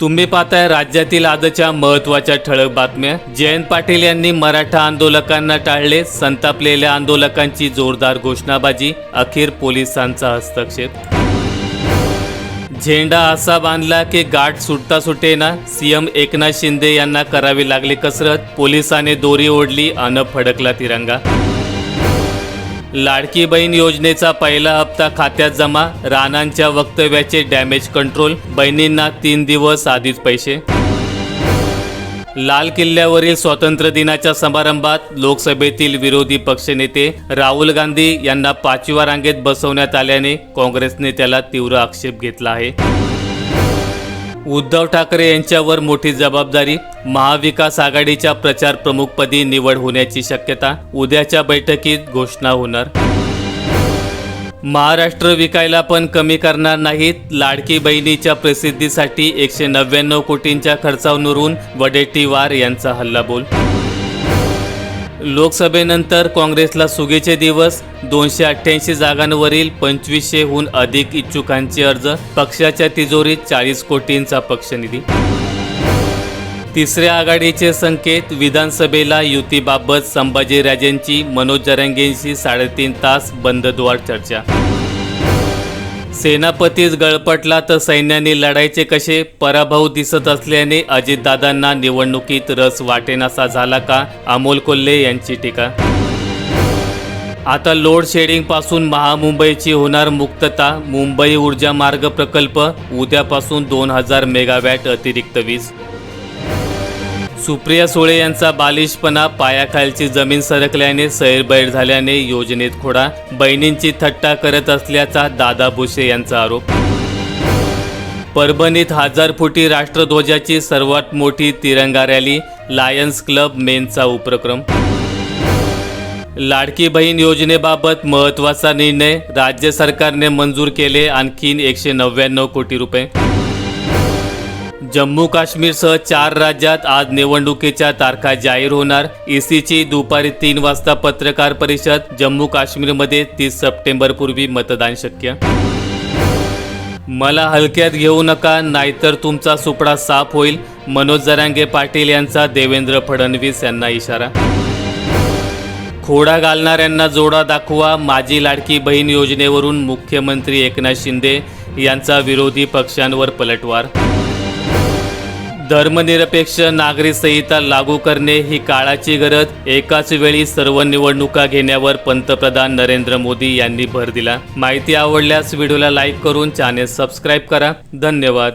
तुम्ही पाहताय राज्यातील आजच्या महत्त्वाच्या ठळक बातम्या. जयंत पाटील यांनी मराठा आंदोलकांना टाळले संतापलेल्या आंदोलकांची जोरदार घोषणाबाजी अखेर पोलिसांचा हस्तक्षेप. झेंडा असा बांधला की गाठ सुटता सुटेना सीएम एकनाथ शिंदे यांना करावी लागली कसरत पोलिसाने दोरी ओढली अन फडकला तिरंगा. लाडकी बहीण योजनेचा पहिला हप्ता खात्यात जमा राणांच्या वक्तव्याचे डॅमेज कंट्रोल बहिणींना तीन दिवस आधीच पैसे. लाल किल्ल्यावरील स्वातंत्र्य दिनाच्या समारंभात लोकसभेतील विरोधी पक्षनेते राहुल गांधी यांना पाचव्या रांगेत बसवण्यात आल्याने काँग्रेसने त्याला तीव्र आक्षेप घेतला आहे. उद्धव ठाकरे यांच्यावर मोठी जबाबदारी महाविकास आघाडीच्या प्रचार प्रमुखपदी निवड होण्याची शक्यता उद्याच्या बैठकीत घोषणा होणार. महाराष्ट्र विकायला पण कमी करणार नाहीत. लाडकी बहिणीच्या प्रसिद्धीसाठी एकशे नव्याण्णव कोटींच्या खर्चावरून वडेट्टीवार यांचा हल्लाबोल लोकसभेनंतर काँग्रेसला सुगेचे दिवस. दोनशे अठ्ठ्याऐंशी जागांवरील पंचवीसशेहून अधिक इच्छुकांचे अर्ज. पक्षाच्या तिजोरीत चाळीस कोटींचा पक्षनिधी. तिसऱ्या आघाडीचे संकेत विधानसभेला युतीबाबत संभाजीराजेंची मनोज जरंगेंशी साडेतीन तास बंदद्वार चर्चा. सेनापतीच गळपटला तर सैन्याने लढायचे कसे? पराभव दिसत असल्याने अजितदादांना निवडणुकीत रस वाटेनासा झाला का? अमोल कोल्हे यांची टीका. आता लोड महामुंबईची होणार मुक्तता मुंबई ऊर्जा मार्ग प्रकल्प उद्यापासून दोन हजार मेगावॅट अतिरिक्त वीज. सुप्रिया सुळे यांचा बालिशपणा पायाखालची जमीन सरकल्याने सैरबैर झाल्याने योजनेत खोडा बहिणींची थट्टा करत असल्याचा दादा भुसे यांचा आरोप. परभणीत हजार फुटी राष्ट्रध्वजाची सर्वात मोठी तिरंगा रॅली लायन्स क्लब मेनचा उपक्रम. लाडकी बहीण योजनेबाबत महत्त्वाचा निर्णय राज्य सरकारने मंजूर केले आणखीन एकशे नव्याण्णव कोटी रुपये. जम्मू काश्मीरसह चार राज्यात आज निवडणुकीच्या तारखा जाहीर होणार. ईसीची दुपारी तीन वाजता पत्रकार परिषद जम्मू काश्मीरमध्ये तीस सप्टेंबरपूर्वी मतदान शक्य. मला हलक्यात घेऊ नका नाहीतर तुमचा सुपडा साफ होईल. मनोज जरांगे पाटील यांचा देवेंद्र फडणवीस यांना इशारा. खोडा घालणाऱ्यांना जोडा दाखवा माझी लाडकी बहीण योजनेवरून मुख्यमंत्री एकनाथ शिंदे यांचा विरोधी पक्षांवर पलटवार. धर्मनिरपेक्ष नागरी संहिता लागू करणे ही काळाची गरज. एकाच वेळी सर्व निवडणुका घेण्यावर पंतप्रधान नरेंद्र मोदी यांनी भर दिला. माहिती आवडल्यास व्हिडिओला लाईक करून चॅनेल सबस्क्राईब करा. धन्यवाद.